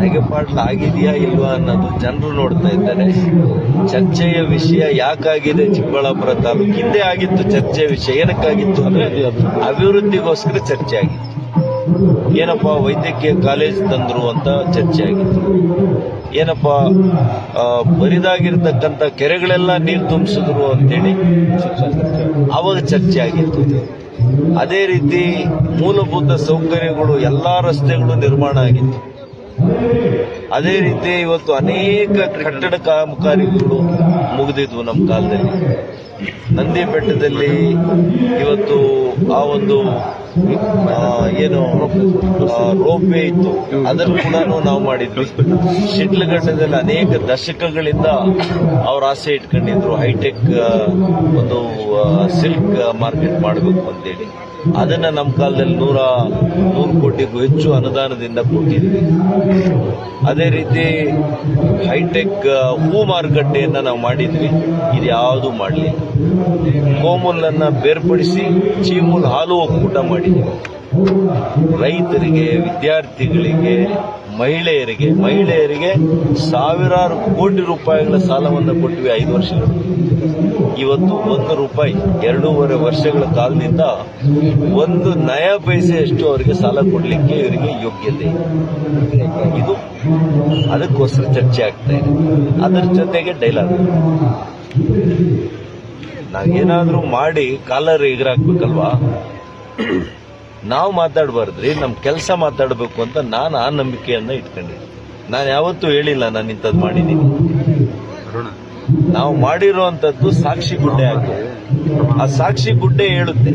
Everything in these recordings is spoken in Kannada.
ನನಗೆ ಪಾಠ ಆಗಿದೆಯಾ ಇಲ್ವಾ ಅನ್ನೋದು ಜನರು ನೋಡ್ತಾ ಇದ್ದಾರೆ. ಚರ್ಚೆಯ ವಿಷಯ ಯಾಕಾಗಿದೆ ಚಿಕ್ಕಬಳ್ಳಾಪುರ ತಾಲೂಕು? ಹಿಂದೆ ಆಗಿತ್ತು ಚರ್ಚೆಯ ವಿಷಯ. ಏನಕ್ಕಾಗಿತ್ತು ಅಂದ್ರೆ ಅಭಿವೃದ್ಧಿಗೋಸ್ಕರ ಚರ್ಚೆ ಆಗಿತ್ತು. ಏನಪ್ಪ ವೈದ್ಯಕೀಯ ಕಾಲೇಜ್ ತಂದ್ರು ಅಂತ ಚರ್ಚೆ ಆಗಿತ್ತು. ಏನಪ್ಪ ಬರಿದಾಗಿರ್ತಕ್ಕಂಥ ಕೆರೆಗಳೆಲ್ಲ ನೀರು ತುಂಬಿಸಿದ್ರು ಅಂತೇಳಿ ಅವಾಗ ಚರ್ಚೆ ಆಗಿತ್ತು. ಅದೇ ರೀತಿ ಮೂಲಭೂತ ಸೌಕರ್ಯಗಳು ಎಲ್ಲಾ ರಸ್ತೆಗಳು ನಿರ್ಮಾಣ ಆಗಿತ್ತು. ಅದೇ ರೀತಿ ಇವತ್ತು ಅನೇಕ ಕಟ್ಟಡ ಕಾಮಗಾರಿಗಳು ಮುಗಿದಿದ್ವು ನಮ್ಮ ಕಾಲದಲ್ಲಿ. ನಂದಿ ಬೆಟ್ಟದಲ್ಲಿ ಇವತ್ತು ಆ ಒಂದು ಏನು ರೋಪೆ ಇತ್ತು ಅದನ್ನು ಕೂಡ ನಾವು ಮಾಡಿದ್ವಿ. ಶಿಡ್ಲಘಟ್ಟದಲ್ಲಿ ಅನೇಕ ದಶಕಗಳಿಂದ ಅವ್ರ ಆಸೆ ಇಟ್ಕೊಂಡಿದ್ರು. ಹೈಟೆಕ್ ಒಂದು ಸಿಲ್ಕ್ ಮಾರ್ಕೆಟ್ ಮಾಡಬೇಕು ಅಂತೇಳಿ. ಅದನ್ನ ನಮ್ಮ ಕಾಲದಲ್ಲಿ ನೂರ, ನೂರು ಕೋಟಿಗೂ ಹೆಚ್ಚು ಅನುದಾನದಿಂದ ಕೊಟ್ಟಿದ್ವಿ. ಅದೇ ರೀತಿ ಹೈಟೆಕ್ ಹೂ ಮಾರುಕಟ್ಟೆಯನ್ನ ನಾವು ಮಾಡಿದ್ವಿ. ಇದು ಯಾವುದು ಮಾಡಲಿಲ್ಲ. ಕೋಮುಲನ್ನ ಬೇರ್ಪಡಿಸಿ ಚೀಮೂಲ್ ಹಾಲು ಒಕ್ಕೂಟ ರೈತರಿಗೆ, ವಿದ್ಯಾರ್ಥಿಗಳಿಗೆ, ಮಹಿಳೆಯರಿಗೆ ಮಹಿಳೆಯರಿಗೆ ಸಾವಿರಾರು ಕೋಟಿ ರೂಪಾಯಿಗಳ ಸಾಲವನ್ನು ಕೊಟ್ಟಿವೆ ಐದು ವರ್ಷಗಳು. ಇವತ್ತು ಒಂದು ರೂಪಾಯಿ ಎರಡೂವರೆ ವರ್ಷಗಳ ಕಾಲದಿಂದ ಒಂದು ನಯ ಪೈಸೆಯಷ್ಟು ಅವರಿಗೆ ಸಾಲ ಕೊಡಲಿಕ್ಕೆ ಇವರಿಗೆ ಯೋಗ್ಯತೆ ಇದು. ಅದಕ್ಕೋಸ್ಕರ ಚರ್ಚೆ ಆಗ್ತಾ ಇದೆ. ಅದರ ಜೊತೆಗೆ ಡೈಲಾಗ್ ನಾವೇನಾದ್ರೂ ಮಾಡಿ ಕಾಲರ್ ಎಗರಾಕ್ಬೇಕಲ್ವಾ? ನಾವು ಮಾತಾಡಬಾರ್ದ್ರಿ ನಮ್ಮ ಕೆಲಸ ಮಾತಾಡಬೇಕು ಅಂತ ನಾನು ಆ ನಂಬಿಕೆಯನ್ನ ಇಟ್ಕೊಂಡಿದ್ದೆ. ನಾನು ಯಾವತ್ತೂ ಹೇಳಿಲ್ಲ ನಾನು ಇಂಥದ್ದು ಮಾಡಿದ್ದೀನಿ ನಾವು ಮಾಡಿರುವಂತದ್ದು ಸಾಕ್ಷಿ ಗುಡ್ಡೆ ಆಗ್ತದೆ ಆ ಸಾಕ್ಷಿ ಗುಡ್ಡೆ ಹೇಳುತ್ತೆ,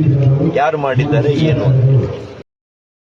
ಯಾರು ಮಾಡಿದ್ದಾರೆ, ಏನು ಅಂತ.